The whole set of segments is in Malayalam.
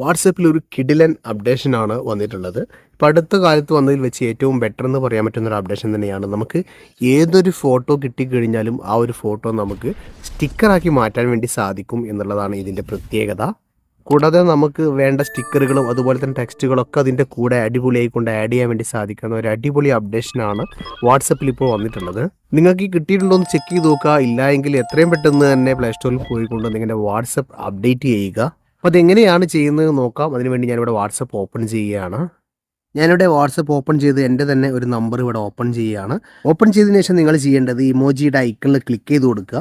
വാട്സപ്പിൽ ഒരു കിഡിലൻ അപ്ഡേഷനാണ് വന്നിട്ടുള്ളത്. ഇപ്പോൾ അടുത്ത കാലത്ത് വന്നതിൽ വെച്ച് ഏറ്റവും ബെറ്റർ എന്ന് പറയാൻ പറ്റുന്ന ഒരു അപ്ഡേഷൻ തന്നെയാണ്. നമുക്ക് ഏതൊരു ഫോട്ടോ കിട്ടിക്കഴിഞ്ഞാലും ആ ഒരു ഫോട്ടോ നമുക്ക് സ്റ്റിക്കറാക്കി മാറ്റാൻ വേണ്ടി സാധിക്കും എന്നുള്ളതാണ് ഇതിന്റെ പ്രത്യേകത. കൂടാതെ നമുക്ക് വേണ്ട സ്റ്റിക്കറുകളും അതുപോലെ തന്നെ ടെക്സ്റ്റുകളൊക്കെ അതിന്റെ കൂടെ അടിപൊളിയായി കൊണ്ട് ആഡ് ചെയ്യാൻ വേണ്ടി സാധിക്കുന്ന ഒരു അടിപൊളി അപ്ഡേഷനാണ് വാട്സപ്പിൽ ഇപ്പോൾ വന്നിട്ടുള്ളത്. നിങ്ങൾക്ക് ഈ കിട്ടിയിട്ടുണ്ടോ എന്ന് ചെക്ക് ചെയ്ത് നോക്കുക. ഇല്ല എങ്കിൽ എത്രയും പെട്ടെന്ന് തന്നെ പ്ലേ സ്റ്റോറിൽ പോയിക്കൊണ്ട് നിങ്ങളുടെ വാട്സപ്പ് അപ്ഡേറ്റ് ചെയ്യുക. അപ്പോൾ അതെങ്ങനെയാണ് ചെയ്യുന്നത് നോക്കാം. അതിനുവേണ്ടി ഞാനിവിടെ വാട്സപ്പ് ഓപ്പൺ ചെയ്യുകയാണ്. ഞാനിവിടെ വാട്സപ്പ് ഓപ്പൺ ചെയ്ത് എന്റെ തന്നെ ഒരു നമ്പർ ഇവിടെ ഓപ്പൺ ചെയ്യുകയാണ്. ഓപ്പൺ ചെയ്തതിന് ശേഷം നിങ്ങൾ ചെയ്യേണ്ടത് ഇമോജിയുടെ ഐക്കണിൽ ക്ലിക്ക് ചെയ്ത് കൊടുക്കുക.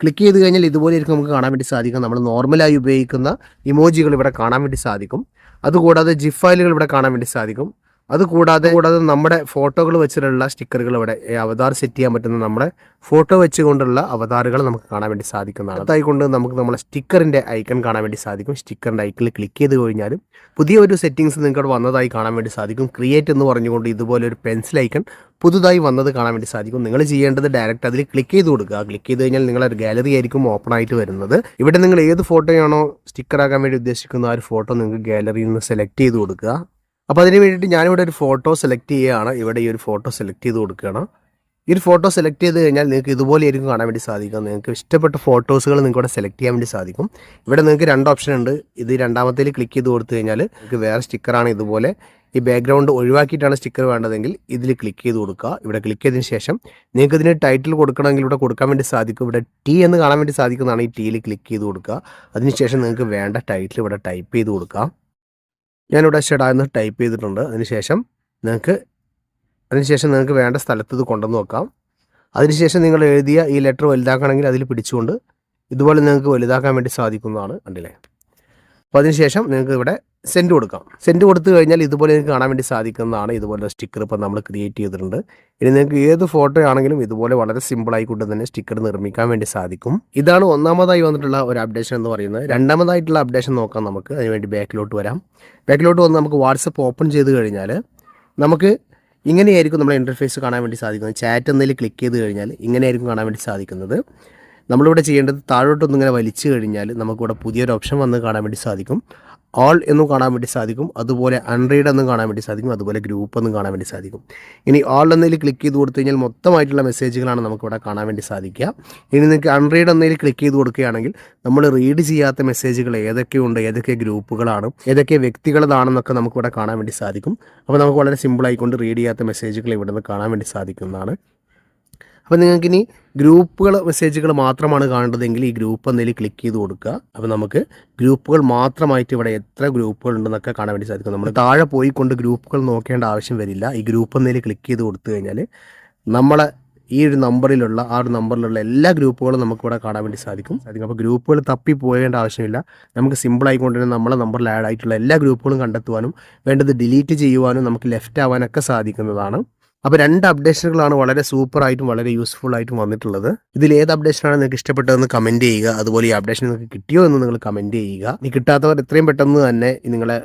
ക്ലിക്ക് ചെയ്ത് കഴിഞ്ഞാൽ ഇതുപോലെ ആയിരിക്കും നമുക്ക് കാണാൻ വേണ്ടി സാധിക്കും നമ്മൾ നോർമലായി ഉപയോഗിക്കുന്ന ഇമോജികൾ ഇവിടെ കാണാൻ വേണ്ടി സാധിക്കും. അതുകൂടാതെ ജിഫ് ഫയലുകൾ ഇവിടെ കാണാൻ വേണ്ടി സാധിക്കും. അതുകൂടാതെ കൂടാതെ കൂടാതെ നമ്മുടെ ഫോട്ടോകൾ വെച്ചിട്ടുള്ള സ്റ്റിക്കറുകൾ ഇവിടെ അവതാർ സെറ്റ് ചെയ്യാൻ പറ്റുന്ന നമ്മുടെ ഫോട്ടോ വെച്ചുകൊണ്ടുള്ള അവതാറുകൾ നമുക്ക് കാണാൻ വേണ്ടി സാധിക്കുന്നതാണ്. അതായിക്കൊണ്ട് നമുക്ക് നമ്മുടെ സ്റ്റിക്കറിന്റെ ഐക്കൺ കാണാൻ വേണ്ടി സാധിക്കും. സ്റ്റിക്കറിന്റെ ഐക്കണിൽ ക്ലിക്ക് ചെയ്ത് കഴിഞ്ഞാലും പുതിയ ഒരു സെറ്റിങ്സ് നിങ്ങൾക്ക് വന്നതായി കാണാൻ വേണ്ടി സാധിക്കും. ക്രിയേറ്റ് എന്ന് പറഞ്ഞുകൊണ്ട് ഇതുപോലെ ഒരു പെൻസിൽ ഐക്കൺ പുതുതായി വന്നത് കാണാൻ വേണ്ടി സാധിക്കും. നിങ്ങൾ ചെയ്യേണ്ടത് ഡയറക്റ്റ് അതിൽ ക്ലിക്ക് ചെയ്ത് കൊടുക്കുക. ക്ലിക്ക് ചെയ്ത് കഴിഞ്ഞാൽ നിങ്ങളൊരു ഗാലറി ആയിരിക്കും ഓപ്പൺ ആയിട്ട് വരുന്നത്. ഇവിടെ നിങ്ങൾ ഏത് ഫോട്ടോയാണോ സ്റ്റിക്കറാക്കാൻ വേണ്ടി ഉദ്ദേശിക്കുന്ന ആ ഒരു ഫോട്ടോ നിങ്ങൾക്ക് ഗാലറിയിൽ നിന്ന് സെലക്ട് ചെയ്ത് കൊടുക്കുക. അപ്പോൾ അതിന് വേണ്ടിയിട്ട് ഞാനിവിടെ ഒരു ഫോട്ടോ സെലക്ട് ചെയ്യുകയാണ്. ഇവിടെ ഈ ഒരു ഫോട്ടോ സെലക്ട് ചെയ്ത് കൊടുക്കുകയാണ്. ഈ ഒരു ഫോട്ടോ സെലക്ട് ചെയ്ത് കഴിഞ്ഞാൽ നിങ്ങൾക്ക് ഇതുപോലെ ആയിരിക്കും കാണാൻ വേണ്ടി സാധിക്കും നിങ്ങൾക്ക് ഇഷ്ടപ്പെട്ട ഫോട്ടോസുകൾ നിങ്ങൾക്ക് ഇവിടെ സെലക്ട് ചെയ്യാൻ വേണ്ടി സാധിക്കും. ഇവിടെ നിങ്ങൾക്ക് രണ്ട് ഓപ്ഷൻ ഉണ്ട്. ഇത് രണ്ടാമത്തേൽ ക്ലിക്ക് ചെയ്ത് കൊടുത്തു കഴിഞ്ഞാൽ നിങ്ങൾക്ക് വേറെ സ്റ്റിക്കറാണ് ഇതുപോലെ. ഈ ബാക്ക്ഗ്രൗണ്ട് ഒഴിവാക്കിയിട്ടാണ് സ്റ്റിക്കർ വേണ്ടതെങ്കിൽ ഇതിൽ ക്ലിക്ക് ചെയ്ത് കൊടുക്കുക. ഇവിടെ ക്ലിക്ക് ചെയ്തതിന് ശേഷം നിങ്ങൾക്ക് ഇതിന് ടൈറ്റിൽ കൊടുക്കണമെങ്കിൽ ഇവിടെ കൊടുക്കാൻ വേണ്ടി സാധിക്കും. ഇവിടെ ടി എന്ന് കാണാൻ വേണ്ടി സാധിക്കുന്നതാണ് ഈ ടീയിൽ ക്ലിക്ക് ചെയ്ത് കൊടുക്കുക. അതിനുശേഷം നിങ്ങൾക്ക് വേണ്ട ടൈറ്റിൽ ഇവിടെ ടൈപ്പ് ചെയ്ത് കൊടുക്കാം ഞാനിവിടെ ഷെഡ എന്ന് ടൈപ്പ് ചെയ്തിട്ടുണ്ട്. അതിനുശേഷം നിങ്ങൾക്ക് അതിനുശേഷം നിങ്ങൾക്ക് വേണ്ട സ്ഥലത്ത് ഇത് കൊണ്ടുവന്ന് വെക്കാം. അതിനുശേഷം നിങ്ങൾ എഴുതിയ ഈ ലെറ്റർ വലുതാക്കണമെങ്കിൽ അതിൽ പിടിച്ചുകൊണ്ട് ഇതുപോലെ നിങ്ങൾക്ക് വലുതാക്കാൻ വേണ്ടി സാധിക്കുന്നതാണ്. കണ്ടില്ലേ? അപ്പോൾ അതിനുശേഷം നിങ്ങൾക്ക് ഇവിടെ സെൻഡ് കൊടുക്കാം. സെന്റ് കൊടുത്തു കഴിഞ്ഞാൽ ഇതുപോലെ നിങ്ങൾക്ക് കാണാൻ വേണ്ടി സാധിക്കുന്നതാണ് ഇതുപോലെ സ്റ്റിക്കർ ഇപ്പോൾ നമ്മൾ ക്രിയേറ്റ് ചെയ്തിട്ടുണ്ട്. ഇനി നിങ്ങൾക്ക് ഏത് ഫോട്ടോ ആണെങ്കിലും ഇതുപോലെ വളരെ സിമ്പിൾ ആയിക്കൊണ്ട് തന്നെ സ്റ്റിക്കർ നിർമ്മിക്കാൻ വേണ്ടി സാധിക്കും. ഇതാണ് ഒന്നാമതായി വന്നിട്ടുള്ള ഒരു അപ്ഡേഷൻ എന്ന് പറയുന്നത്. രണ്ടാമതായിട്ടുള്ള അപ്ഡേഷൻ നോക്കാം നമുക്ക്. അതിനുവേണ്ടി ബാക്കിലോട്ട് വരാം. ബാക്കിലോട്ട് വന്ന് നമുക്ക് വാട്സപ്പ് ഓപ്പൺ ചെയ്ത് കഴിഞ്ഞാൽ നമുക്ക് ഇങ്ങനെയായിരിക്കും നമ്മുടെ ഇന്റർഫേസ് കാണാൻ വേണ്ടി സാധിക്കുന്നത്. ചാറ്റ് എന്നതിൽ ക്ലിക്ക് ചെയ്ത് കഴിഞ്ഞാൽ ഇങ്ങനെയായിരിക്കും കാണാൻ വേണ്ടി സാധിക്കുന്നത്. നമ്മളിവിടെ ചെയ്യേണ്ടത് താഴോട്ടൊന്നിങ്ങനെ വലിച്ചു കഴിഞ്ഞാൽ നമുക്കിവിടെ പുതിയൊരു ഓപ്ഷൻ വന്ന് കാണാൻ വേണ്ടി സാധിക്കും. ഓൾ എന്നും കാണാൻ വേണ്ടി സാധിക്കും. അതുപോലെ അൺറീഡ് എന്നും കാണാൻ വേണ്ടി സാധിക്കും. അതുപോലെ ഗ്രൂപ്പ് എന്നും കാണാൻ വേണ്ടി സാധിക്കും. ഇനി ആൾ എന്നതിൽ ക്ലിക്ക് ചെയ്ത് കൊടുത്തു കഴിഞ്ഞാൽ മൊത്തമായിട്ടുള്ള മെസ്സേജുകളാണ് നമുക്കിവിടെ കാണാൻ വേണ്ടി സാധിക്കുക. ഇനി നിങ്ങൾക്ക് അൺറീഡ് എന്നതിൽ ക്ലിക്ക് ചെയ്ത് കൊടുക്കുകയാണെങ്കിൽ നമ്മൾ റീഡ് ചെയ്യാത്ത മെസ്സേജുകൾ ഏതൊക്കെയുണ്ട് ഏതൊക്കെ ഗ്രൂപ്പുകളാണ് ഏതൊക്കെ വ്യക്തികളതാണെന്നൊക്കെ നമുക്കിവിടെ കാണാൻ വേണ്ടി സാധിക്കും. അപ്പോൾ നമുക്ക് വളരെ സിമ്പിളായിക്കൊണ്ട് റീഡ് ചെയ്യാത്ത മെസ്സേജുകൾ ഇവിടെ നിന്ന് കാണാൻ വേണ്ടി സാധിക്കുന്നതാണ്. അപ്പോൾ നിങ്ങൾക്കിനി ഗ്രൂപ്പുകൾ മെസ്സേജുകൾ മാത്രമാണ് കാണേണ്ടതെങ്കിൽ ഈ ഗ്രൂപ്പ് എന്തെങ്കിലും ക്ലിക്ക് ചെയ്ത് കൊടുക്കുക. അപ്പോൾ നമുക്ക് ഗ്രൂപ്പുകൾ മാത്രമായിട്ട് ഇവിടെ എത്ര ഗ്രൂപ്പുകൾ ഉണ്ടെന്നൊക്കെ കാണാൻ വേണ്ടി സാധിക്കും. നമ്മൾ താഴെ പോയിക്കൊണ്ട് ഗ്രൂപ്പുകൾ നോക്കേണ്ട ആവശ്യം വരില്ല. ഈ ഗ്രൂപ്പ് എന്തെങ്കിലും ക്ലിക്ക് ചെയ്ത് കൊടുത്തു കഴിഞ്ഞാൽ നമ്മളെ ഈ ഒരു നമ്പറിലുള്ള ആ ഒരു നമ്പറിലുള്ള എല്ലാ ഗ്രൂപ്പുകളും നമുക്കിവിടെ കാണാൻ വേണ്ടി സാധിക്കും. സാധിക്കും. അപ്പോൾ ഗ്രൂപ്പുകൾ തപ്പി പോകേണ്ട ആവശ്യമില്ല. നമുക്ക് സിമ്പിൾ ആയിക്കൊണ്ട് തന്നെ നമ്മളെ നമ്പറിൽ ആഡ് ആയിട്ടുള്ള എല്ലാ ഗ്രൂപ്പുകളും കണ്ടെത്തുവാനും വേണ്ടത് ഡിലീറ്റ് ചെയ്യുവാനും നമുക്ക് ലെഫ്റ്റ് ആവാനൊക്കെ സാധിക്കുന്നതാണ്. അപ്പോൾ രണ്ട് അപ്ഡേഷനുകളാണ് വളരെ സൂപ്പർ ആയിട്ടും വളരെ യൂസ്ഫുൾ ആയിട്ടും വന്നിട്ടുള്ളത്. ഇതിൽ ഏത് അപ്ഡേഷനാണ് നിങ്ങൾക്ക് ഇഷ്ടപ്പെട്ടതെന്ന് കമന്റ് ചെയ്യുക. അതുപോലെ ഈ അപ്ഡേഷൻ നിങ്ങൾക്ക് കിട്ടിയോ എന്ന് നിങ്ങൾ കമന്റ് ചെയ്യുക. ഇനി കിട്ടാത്തവർ എത്രയും പെട്ടെന്ന് തന്നെ നിങ്ങളെ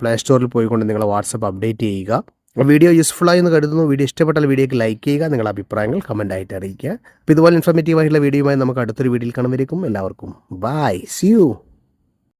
പ്ലേ സ്റ്റോറിൽ പോയിക്കൊണ്ട് നിങ്ങളെ വാട്സപ്പ് അപ്ഡേറ്റ് ചെയ്യുക. വീഡിയോ യൂസ്ഫുൾ ആയി എന്ന് കരുതുന്നു. വീഡിയോ ഇഷ്ടപ്പെട്ടാൽ വീഡിയോക്ക് ലൈക്ക് ചെയ്യുക. നിങ്ങളുടെ അഭിപ്രായങ്ങൾ കമന്റ് ആയിട്ട് അറിയിക്കുക. അപ്പോൾ ഇതുപോലെ ഇൻഫോർമേറ്റീവ് ആയിട്ടുള്ള വീഡിയോയുമായി നമുക്ക് അടുത്തൊരു വീഡിയോയിൽ കാണുമായിരിക്കും എല്ലാവർക്കും ബൈ സി യു